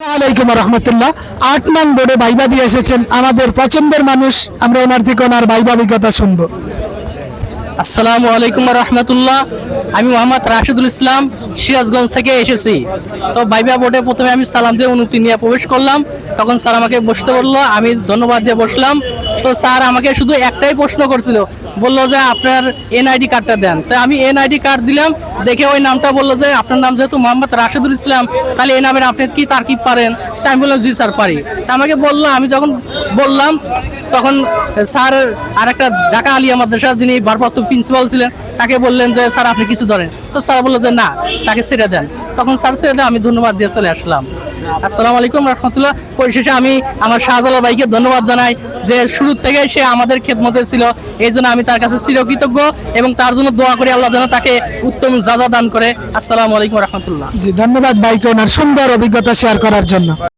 আলাইকুম রহমতুল্লাহ। আট নং বোর্ডে বাইবা দিয়ে এসেছেন আমাদের পছন্দের মানুষ। আমরা ওনার থেকে ওনার বাইবা অভিজ্ঞতা শুনব। আসসালামু আলাইকুম রহমতুল্লাহ। আমি মোহাম্মদ রাশিদুল ইসলাম, সিরাজগঞ্জ থেকে এসেছি। তো বাইবা বোর্ডে প্রথমে আমি সালাম দিয়ে অনুমতি নিয়ে প্রবেশ করলাম। তখন স্যার আমাকে বসতে বলল, আমি ধন্যবাদ দিয়ে বসলাম। তো স্যার আমাকে শুধু একটাই প্রশ্ন করছিল। বলল যে আপনার এনআইডি কার্ডটা দেন। তো আমি এনআইডি কার্ড দিলাম, দেখে ওই নামটা বলল যে আপনার নাম যেহেতু মোহাম্মদ রাশেদুল ইসলাম, তাহলে এই নামের আপনি কি তারকিব পারেন? তাই আমি বললাম, জি স্যার পারি। তা আমাকে বলল, আমি যখন বললাম তখন স্যার আর একটা ঢাকা আলিয়া মাদ্রাসার যিনি ভারপ্রাপ্ত প্রিন্সিপাল ছিলেন, তাকে বললেন যে, স্যার, আপনি কিছু ধরেন। তো স্যার বলল যে, না, তাকে ছেড়ে দেন। তখন স্যার ছেড়ে দেন, আমি ধন্যবাদ দিয়ে চলে আসলাম। আসসালামু আলাইকুম রহমতুল্লাহ। পরিশেষে আমি আমার শাহজালাল ভাইকে ধন্যবাদ জানাই যে, শুরু থেকে সে আমাদের খেদমতে ছিল। এই জন্য আমি তার কাছে চিরকৃতজ্ঞ এবং তার জন্য দোয়া করি, আল্লাহ যেন তাকে উত্তম যাজা দান করে। আসসালামু আলাইকুম রহমতুল্লাহ। জি, ধন্যবাদ ভাইকে ওনার সুন্দর অভিজ্ঞতা শেয়ার করার জন্য।